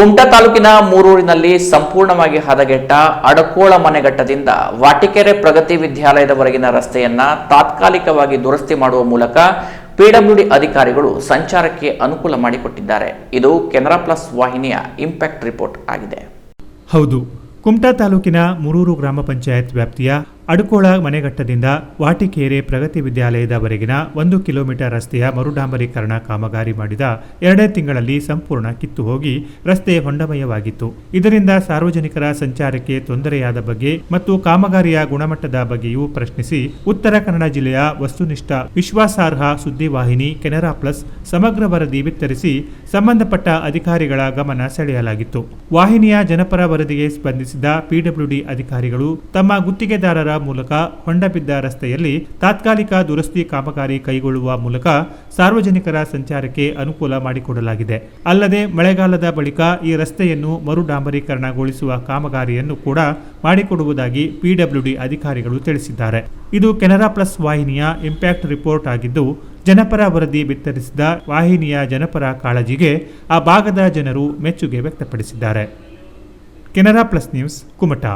ಕುಮಟಾ ತಾಲೂಕಿನ ಮೂರೂರಿನಲ್ಲಿ ಸಂಪೂರ್ಣವಾಗಿ ಹದಗೆಟ್ಟ ಅಡಕೋಳ ಮನೆಘಟ್ಟದಿಂದ ವಾಟಿಕೆರೆ ಪ್ರಗತಿ ವಿದ್ಯಾಲಯದವರೆಗಿನ ರಸ್ತೆಯನ್ನ ತಾತ್ಕಾಲಿಕವಾಗಿ ದುರಸ್ತಿ ಮಾಡುವ ಮೂಲಕ ಪಿಡಬ್ಲ್ಯೂಡಿ ಅಧಿಕಾರಿಗಳು ಸಂಚಾರಕ್ಕೆ ಅನುಕೂಲ ಮಾಡಿಕೊಟ್ಟಿದ್ದಾರೆ. ಇದು ಕೆನರಾ ಪ್ಲಸ್ ವಾಹಿನಿಯ ಇಂಪ್ಯಾಕ್ಟ್ ರಿಪೋರ್ಟ್ ಆಗಿದೆ. ಹೌದು, ಕುಮಟಾ ತಾಲೂಕಿನ ಮೂರೂರು ಗ್ರಾಮ ಪಂಚಾಯತ್ ವ್ಯಾಪ್ತಿಯ ಅಡಕೋಳ ಮನೆಘಟ್ಟದಿಂದ ವಾಟಿಕೇರೆ ಪ್ರಗತಿ ವಿದ್ಯಾಲಯದವರೆಗಿನ ಒಂದು ಕಿಲೋಮೀಟರ್ ರಸ್ತೆಯ ಮರುಡಾಂಬರೀಕರಣ ಕಾಮಗಾರಿ ಮಾಡಿದ ಎರಡೇ ತಿಂಗಳಲ್ಲಿ ಸಂಪೂರ್ಣ ಕಿತ್ತು ಹೋಗಿ ರಸ್ತೆ ಹೊಂಡಮಯವಾಗಿತ್ತು. ಇದರಿಂದ ಸಾರ್ವಜನಿಕರ ಸಂಚಾರಕ್ಕೆ ತೊಂದರೆಯಾದ ಬಗ್ಗೆ ಮತ್ತು ಕಾಮಗಾರಿಯ ಗುಣಮಟ್ಟದ ಬಗ್ಗೆಯೂ ಪ್ರಶ್ನಿಸಿ ಉತ್ತರ ಕನ್ನಡ ಜಿಲ್ಲೆಯ ವಸ್ತುನಿಷ್ಠ ವಿಶ್ವಾಸಾರ್ಹ ಸುದ್ದಿವಾಹಿನಿ ಕೆನರಾ ಪ್ಲಸ್ ಸಮಗ್ರ ವರದಿ ಬಿತ್ತರಿಸಿ ಸಂಬಂಧಪಟ್ಟ ಅಧಿಕಾರಿಗಳ ಗಮನ ಸೆಳೆಯಲಾಗಿತ್ತು. ವಾಹಿನಿಯ ಜನಪರ ವರದಿಗೆ ಸ್ಪಂದಿಸಿದ ಪಿಡಬ್ಲ್ಯೂಡಿ ಅಧಿಕಾರಿಗಳು ತಮ್ಮ ಗುತ್ತಿಗೆದಾರರ ಮೂಲಕ ಹೊಂಡಬಿದ್ದ ರಸ್ತೆಯಲ್ಲಿ ತಾತ್ಕಾಲಿಕ ದುರಸ್ತಿ ಕಾಮಗಾರಿ ಕೈಗೊಳ್ಳುವ ಮೂಲಕ ಸಾರ್ವಜನಿಕರ ಸಂಚಾರಕ್ಕೆ ಅನುಕೂಲ ಮಾಡಿಕೊಡಲಾಗಿದೆ. ಅಲ್ಲದೆ ಮಳೆಗಾಲದ ಬಳಿಕ ಈ ರಸ್ತೆಯನ್ನು ಮರು ಡಾಂಬರೀಕರಣಗೊಳಿಸುವ ಕಾಮಗಾರಿಯನ್ನು ಕೂಡ ಮಾಡಿಕೊಡುವುದಾಗಿ ಪಿಡಬ್ಲ್ಯೂಡಿ ಅಧಿಕಾರಿಗಳು ತಿಳಿಸಿದ್ದಾರೆ. ಇದು ಕೆನರಾ ಪ್ಲಸ್ ವಾಹಿನಿಯ ಇಂಪ್ಯಾಕ್ಟ್ ರಿಪೋರ್ಟ್ ಆಗಿದ್ದು, ಜನಪರ ವರದಿ ಬಿತ್ತರಿಸಿದ ವಾಹಿನಿಯ ಜನಪರ ಕಾಳಜಿಗೆ ಆ ಭಾಗದ ಜನರು ಮೆಚ್ಚುಗೆ ವ್ಯಕ್ತಪಡಿಸಿದ್ದಾರೆ. Canara plus news, Kumta.